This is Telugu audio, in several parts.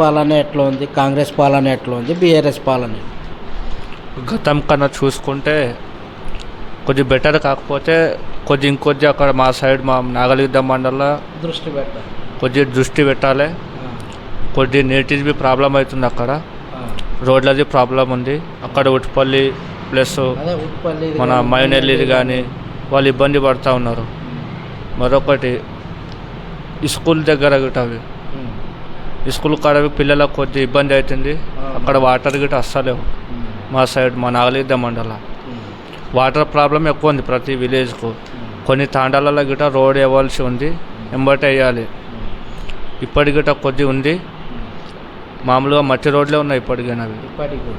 పాలన ఎట్లా ఉంది? కాంగ్రెస్ పాలన ఎట్లా ఉంది? బీఆర్ఎస్ పాలన? గతం కన్నా చూసుకుంటే కొద్ది బెటర్ కాకపోతే కొద్ది ఇంకొద్ది అక్కడ మా సైడ్ మా నాగలిద్ద మండలంలో దృష్టి పెట్టాలి. కొద్ది దృష్టి పెట్టాలి. కొద్ది నీటిది ప్రాబ్లం అవుతుంది అక్కడ. రోడ్లది ప్రాబ్లం ఉంది. అక్కడ ఉట్పల్లి ప్లస్ మన మైనెల్లిది కానీ వాళ్ళు ఇబ్బంది పడుతూ ఉన్నారు. మరొకటి స్కూల్ దగ్గర అవి స్కూల్ కాడ పిల్లలకు కొద్ది ఇబ్బంది అవుతుంది. అక్కడ వాటర్ గిట్ట అస్సలేవు. మా సైడ్ మా నాగలిద్ద మండలం. వాటర్ ప్రాబ్లం ఎక్కువ ఉంది ప్రతి విలేజ్కు. కొన్ని తాండాలలో గిట్ట రోడ్ ఇవ్వాల్సి ఉంది. ఎంబటి వేయాలి ఇప్పటి గిట్ట కొద్ది ఉంది. మామూలుగా మట్టి రోడ్లే ఉన్నాయి ఇప్పటికైనా అవి. ఇప్పటికి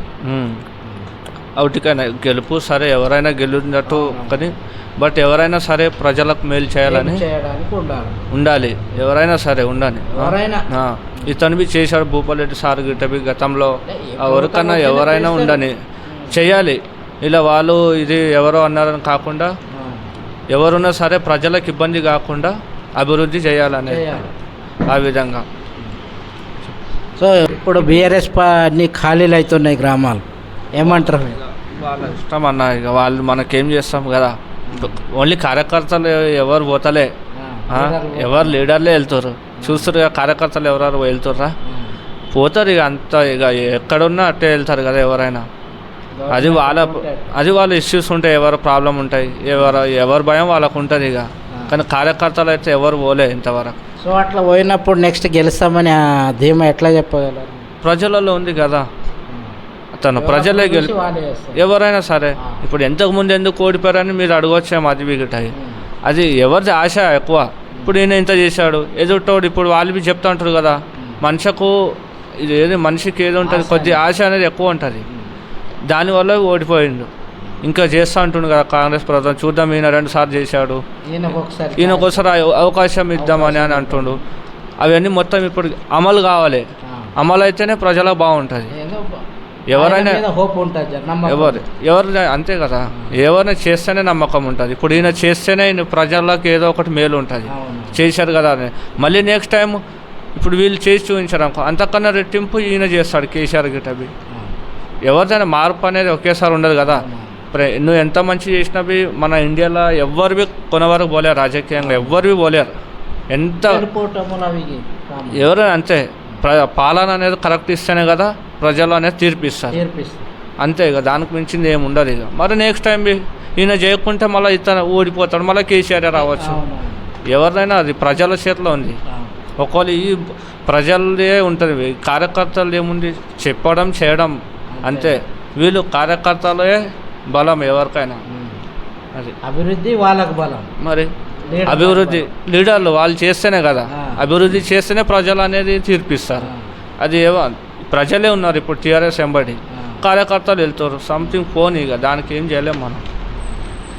గెలుపు సరే ఎవరైనా గెలిచినట్టు కానీ బట్ ఎవరైనా సరే ప్రజలకు మేలు చేయాలని ఉండాలి. ఎవరైనా సరే ఉండాలి. ఇతను బి చేశాడు భూపాలరెడ్డి సార్ గిట్ట బి గతంలో. ఎవరికన్నా ఎవరైనా. ఉండని చేయాలి. ఇలా వాళ్ళు ఇది ఎవరో అన్నారని కాకుండా ఎవరున్నా సరే ప్రజలకు ఇబ్బంది కాకుండా అభివృద్ధి చేయాలని చేయాలి. ఆ విధంగా. సో ఇప్పుడు బీఆర్ఎస్ అన్ని ఖాళీలు అవుతున్నాయి గ్రామాలు. ఏమంటారు? వాళ్ళ ఇష్టం అన్న ఇక వాళ్ళు మనకేం చేస్తాం కదా. ఓన్లీ కార్యకర్తలు ఎవరు పోతలే. ఎవరు లీడర్లే వెళ్తారు. చూస్తారు ఇక కార్యకర్తలు ఎవరెవరు వెళ్తారా పోతారు ఇక అంత ఇక ఎక్కడున్నా అట్టే వెళ్తారు కదా ఎవరైనా. అది వాళ్ళ అది వాళ్ళ ఇష్యూస్ ఉంటాయి ఎవరు ప్రాబ్లం ఉంటాయి. ఎవరు ఎవరి భయం వాళ్ళకు ఉంటుంది ఇక. కానీ కార్యకర్తలు అయితే ఎవరు పోలే ఇంతవరకు. సో అట్లా పోయినప్పుడు నెక్స్ట్ గెలుస్తామని ఆ ధీమా ఎట్లా చెప్పగలరు? ప్రజలలో ఉంది కదా. తను ప్రజలే గెలి. ఎవరైనా సరే. ఇప్పుడు ఎంతకు ముందు ఎందుకు ఓడిపోయారని మీరు అడగొచ్చాము అది విగటాయి అది ఎవరిది ఆశ ఎక్కువ? ఇప్పుడు ఈయన ఇంత చేశాడు. ఎదుటోడు ఇప్పుడు వాళ్ళు చెప్తా ఉంటారు కదా. మనిషికు ఇది ఏది మనిషికి ఏది ఉంటుంది? కొద్ది ఆశ అనేది ఎక్కువ ఉంటుంది. దానివల్ల ఓడిపోయిండు. ఇంకా చేస్తా అంటుండు కదా కాంగ్రెస్ ప్రభుత్వం. చూద్దాం ఈయన రెండు సార్లు చేశాడు. ఈయన ఒకసారి అవ- అవకాశం ఇద్దామని అని అంటుండు. అవన్నీ మొత్తం ఇప్పుడు అమలు కావాలి. అమలు అయితేనే ప్రజలకు బాగుంటుంది. ఎవరైనా-. ఎవరు ఎవరు అంతే కదా. ఎవరిని చేస్తేనే నమ్మకం ఉంటుంది. ఇప్పుడు ఈయన చేస్తేనే ఈయన ప్రజలకు ఏదో ఒకటి మేలు ఉంటుంది. చేశారు కదా అని. మళ్ళీ నెక్స్ట్ టైం ఇప్పుడు వీళ్ళు చేసి చూపించారు అనుకో అంతకన్నా రెట్టింపు ఈయన చేస్తాడు కేసీఆర్ గిటవి ఆ. ఎవరిదైనా మార్పు అనేది ఒకేసారి ఉండదు కదా. నువ్వు ఎంత మంచి చేసినవి మన ఇండియాలో ఎవ్వరివి కొనవరకు పోలేరు రాజకీయంగా ఎవ్వరివి పోలేరు. ఎంత. ఎవరైనా అంతే ప్ర పాలన అనేది కరెక్ట్ ఇస్తేనే కదా ప్రజలు అనేది తీర్పు ఇస్తారు. తీర్పిస్తుంది అంతే ఇక దానికి మించింది ఏమి ఉండదు ఇక. మరి నెక్స్ట్ టైం ఈయన చేయకుంటే మళ్ళీ ఇతను ఓడిపోతాడు మళ్ళీ కేసీఆర్ రావచ్చు. ఎవరినైనా అది ప్రజల చేతిలో ఉంది. ఒకవేళ ఈ ప్రజలదే ఉంటుంది కార్యకర్తలు ఏముంది చెప్పడం చేయడం అంతే. వీళ్ళు కార్యకర్తలే బలం ఎవరికైనా. అది. అభివృద్ధి వాళ్ళకు బలం. మరి అభివృద్ధి లీడర్లు వాళ్ళు చేస్తేనే కదా. అభివృద్ధి చేస్తేనే ప్రజలు అనేది తీర్పిస్తారు. అది ఏమో ప్రజలే ఉన్నారు ఇప్పుడు టీఆర్ఎస్ ఎంబడి. కార్యకర్తలు వెళ్తారు. సంథింగ్ ఫోన్ ఇక. దానికి ఏం చేయలేం మనం.